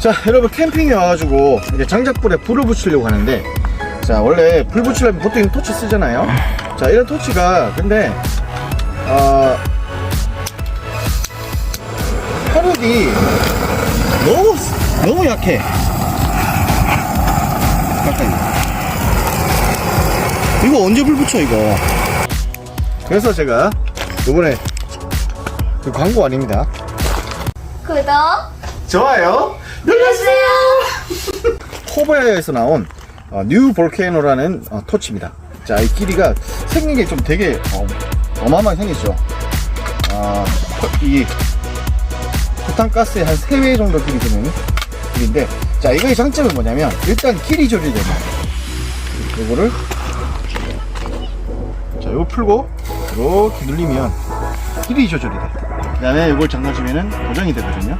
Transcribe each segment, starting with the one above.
자 여러분 캠핑에 와가지고 이제 장작불에 불을 붙이려고 하는데 자 원래 불 붙이려면 보통 이 토치 쓰잖아요. 자 이런 토치가 근데 어 화력이 너무 너무 약해. 이거 언제 불 붙여 이거? 그래서 제가 이번에 이거 광고 아닙니다. 구독 좋아요 눌러주세요. 코바야에서 나온 어, 뉴 볼케이노라는 어, 토치입니다. 자, 이 길이가 생긴 게 좀 되게 어, 어마어마하게 생겼죠. 아, 이 부탄가스의 한 3배 정도 길이 되는 길인데, 자, 이거의 장점은 뭐냐면, 일단 길이 조절이 됩니다. 요거를, 자, 요거 풀고, 이렇게 눌리면 길이 조절이 돼. 그 다음에 이걸 잠가주면은 고정이 되거든요.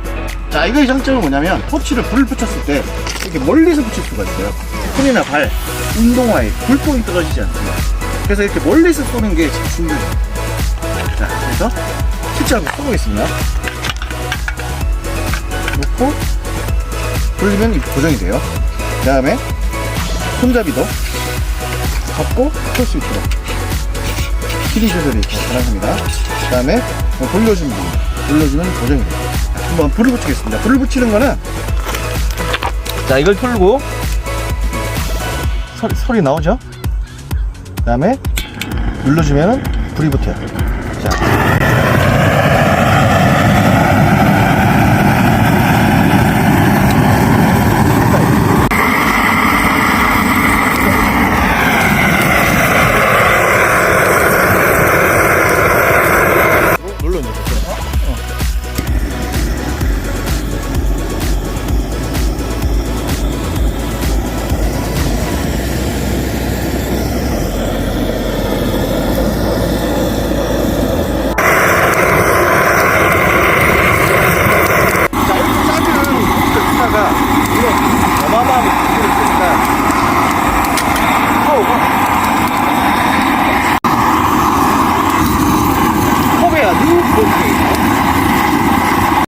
자, 이거의 장점은 뭐냐면, 토치를 불을 붙였을 때, 이렇게 멀리서 붙일 수가 있어요. 손이나 발, 운동화에 불뽕이 떨어지지 않습니다. 그래서 이렇게 멀리서 쏘는 게 제일 중요해요. 자, 그래서 실제 한번 쏘보겠습니다. 놓고, 돌리면 이렇게 고정이 돼요. 그 다음에, 손잡이도 잡고 쏠 수 있도록. 길이 조절이 잘 가능합니다. 그 다음에, 돌려주면 됩니다. 돌려주면 고정이 돼요. 자, 한번 불을 붙이겠습니다. 불을 붙이는 거는 자 이걸 털고 소리, 소리 나오죠? 그 다음에 눌러주면 불이 붙어요 자